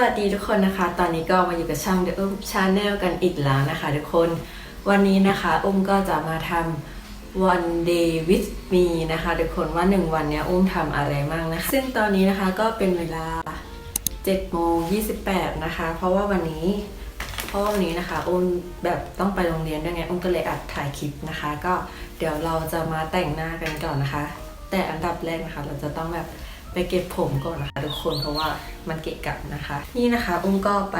สวัสดีทุกคนนะคะ ตอนนี้ก็มาอยู่กับช่อง The Um Channel กันอีกแล้วนะคะทุกคน วันนี้นะคะอุ้มก็จะมาทำ One Day with Me นะคะทุกคนว่าหนึ่งวันเนี้ยอุ้มทำอะไรมั่งนะคะ ซึ่งตอนนี้นะคะก็เป็นเวลา7โมง28นะคะ เพราะว่าวันนี้เพราะวันนี้นะคะอุ้มแบบต้องไปโรงเรียนด้วยไงอุ้มก็เลยอัดถ่ายคลิปนะคะ ก็เดี๋ยวเราจะมาแต่งหน้ากันก่อนนะคะ แต่อันดับแรกนะคะ เราจะต้องแบบ ไปเก็บผมก่อนนะคะทุกคนเพราะว่ามันเกะกะนะคะ นี่นะคะอุ้มก็ไป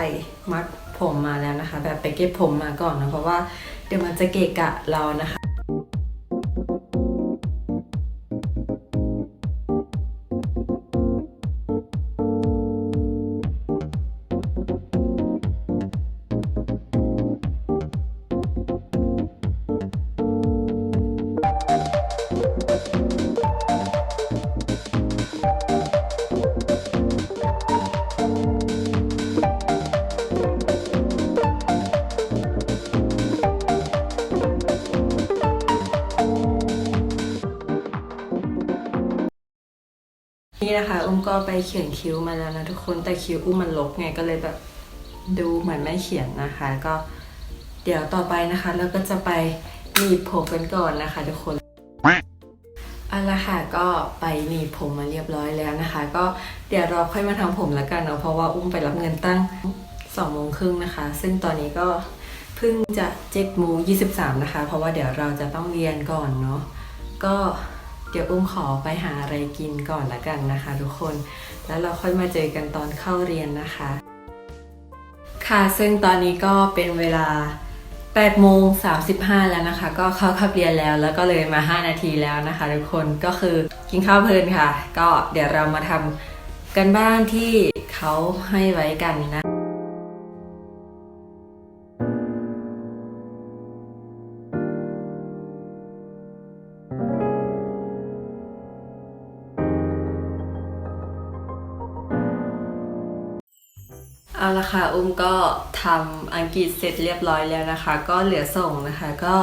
มัดผมมาแล้วนะคะ แบบไปเก็บผมมาก่อนนะเพราะว่าเดี๋ยวมันจะเกะกะเรานะคะ นี่นะคะ อุ้มก็ไปเขียนคิ้วมาแล้วนะทุกคนแต่คิ้วอุ้มมันลกไงก็เลยแบบดูเหมือนไม่เขียนนะคะ ก็เดี๋ยวต่อไปนะคะเราก็จะไปหนีบผมกันก่อนนะคะ ทุกคนเอาละค่ะก็ไปหนีบผมมาเรียบร้อยแล้วนะคะ ก็เดี๋ยวเราค่อยมาทำผมแล้วกันเนาะเพราะว่าอุ้มไปรับเงินตั้งสองโมงครึ่งนะคะ ซึ่งตอนนี้ก็เพิ่งจะเจ็ดโมงยี่สิบสามนะคะ เพราะว่าเดี๋ยวเราจะต้องเรียนก่อนเนาะก็ เดี๋ยวอุ้มขอไปหาอะไรกินก่อนละกันนะคะ ทุกคน แล้วเราค่อยมาเจอกันตอนเข้าเรียนนะคะ ค่ะซึ่งตอนนี้ก็เป็นเวลา8โมง35 แล้วนะคะ ก็เข้าคับเรียนแล้วแล้วก็เลยมา 5 นาทีแล้วนะคะ ทุกคนก็คือกินข้าวเพลินค่ะ ก็เดี๋ยวเรามาทำกันบ้านที่เขาให้ไว้กันนะ เอาละค่ะ อุ้มก็ทำอังกฤษเสร็จเรียบร้อยแล้วนะคะ ก็เหลือส่งนะคะ ก็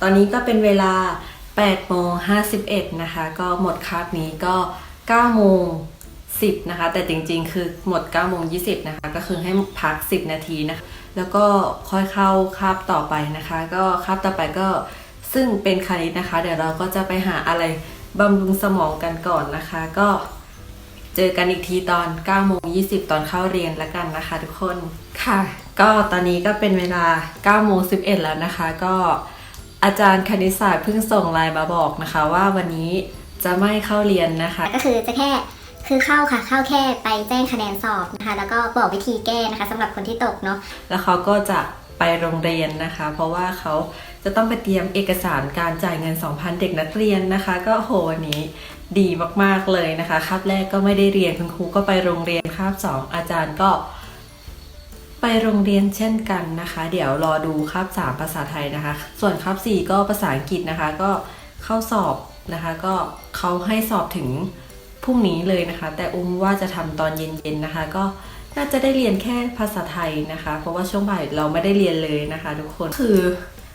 ตอนนี้ก็เป็นเวลา8โมง51นะคะ ก็หมดคาบนี้ก็9โมง10นะคะ แต่จริงๆ คือหมด9โมง20นะคะ ก็คือให้พัก 10 นาทีนะคะ แล้วก็ค่อยเข้าคาบต่อไปนะคะ ก็คาบต่อไปก็ซึ่งเป็นคณิตนะคะ เดี๋ยวเราก็จะไปหาอะไรบำรุงสมองกันก่อนนะคะ ก็ เจอกันอีกทีตอน9โมง20 ตอนเข้าเรียนแล้วกันนะคะทุกคนค่ะ ก็ตอนนี้ก็เป็นเวลา9โมง11 แล้วนะคะ ก็อาจารย์คณิตศาสตร์เพิ่งส่งไลน์มาบอกนะคะ ว่าวันนี้จะไม่เข้าเรียนนะคะ ก็คือจะแค่คือเข้าค่ะ เข้าแค่ไปแจ้งคะแนนสอบนะคะ แล้วก็บอกวิธีแก้นะคะสำหรับคนที่ตกเนาะแล้วเขาก็จะไปโรงเรียนนะคะ เพราะว่าเขาจะต้องไปเตรียมเอกสารการจ่ายเงิน 2,000 เด็กนักเรียนนะคะ ก็โหวันนี้ ดีมากๆเลยนะคะคาบแรกก็ไม่ได้เรียนคุณครูก็ไปโรงเรียนคาบสองอาจารย์ก็ ไปโรงเรียนเช่นกันนะคะ เดี๋ยวรอดูคาบ3ภาษาไทยนะคะ ส่วนคาบ4ก็ภาษาอังกฤษนะคะ ก็เข้าสอบนะคะ ก็เขาให้สอบถึงพรุ่งนี้เลยนะคะ แต่อุ้มว่าจะทำตอนเย็นๆนะคะ ก็น่าจะได้เรียนแค่ภาษาไทยนะคะ เพราะว่าช่วงบ่ายเราไม่ได้เรียนเลยนะคะ ทุกคนคือ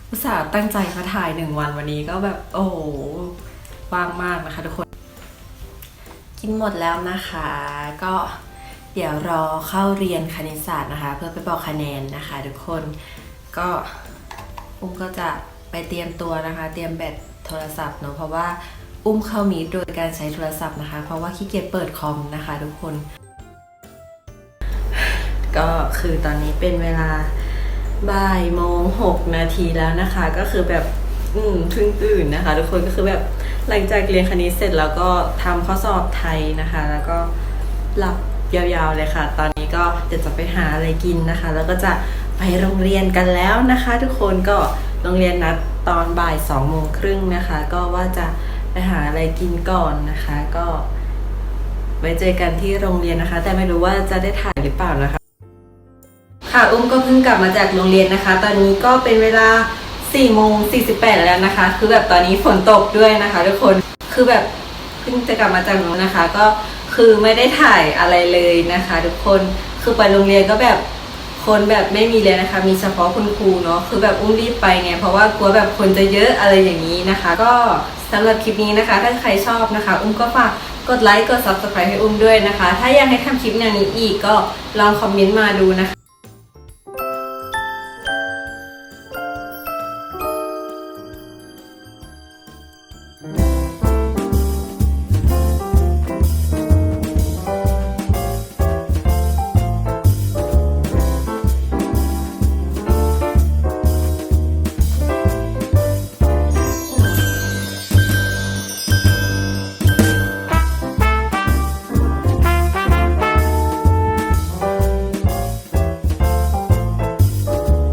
อุตส่าห์ตั้งใจมาถ่ายหนึ่งวันวันนี้ก็แบบโอ้โหว่างมากนะคะทุกคน กินหมดแล้วนะคะ ก็เดี๋ยวรอเข้าเรียนคณิตศาสตร์นะคะ เพื่อไปบอกคะแนนนะคะทุกคนก็อุ้มก็จะไปเตรียมตัวนะคะ เตรียมแบตโทรศัพท์เนาะเพราะว่าอุ้มเข้ามีโดยการใช้โทรศัพท์นะคะ เพราะว่าขี้เกียจเปิดคอมนะคะ ทุกคน ก็คือตอนนี้เป็นเวลาบ่ายโมงหกนาทีแล้วนะคะ ก็คือแบบอืมเพิ่งตื่นนะคะ ทุกคนก็คือแบบ หลังจากเรียนคณิตเสร็จแล้วก็ทำข้อสอบไทยนะคะ แล้วก็หลับยาวๆเลยค่ะ ตอนนี้ก็เดี๋ยวจะไปหาอะไรกินนะคะ แล้วก็จะไปโรงเรียนกันแล้วนะคะ ทุกคนก็โรงเรียนนัดตอนบ่ายสองโมงครึ่งนะคะ ก็ว่าจะไปหาอะไรกินก่อนนะคะ ก็ ไว้เจอกันที่โรงเรียนนะคะ แต่ไม่รู้ว่าจะได้ถ่ายหรือเปล่านะคะ ค่ะอุ้มก็เพิ่งกลับมาจากโรงเรียนนะคะ ตอนนี้ก็เป็นเวลา 4โมง48แล้วนะคะ คือแบบตอนนี้ฝนตกด้วยนะคะ ทุกคนคือแบบเพิ่งจะกลับมาจากโรงเรียนนะคะ ก็คือไม่ได้ถ่ายอะไรเลยนะคะ ทุกคนคือไปโรงเรียนก็แบบคนแบบไม่มีเลยนะคะ มีเฉพาะคุณครูเนาะคือแบบอุ้มรีบไปไงเพราะว่ากลัวแบบคนจะเยอะอะไรอย่างนี้นะคะ ก็สำหรับคลิปนี้นะคะ ถ้าใครชอบนะคะ อุ้มก็ฝากกดไลค์กด subscribe ให้อุ้มด้วยนะคะ ถ้าอยากให้ทำคลิปแนวนี้อีกก็ลองคอมเมนต์มาดูนะคะ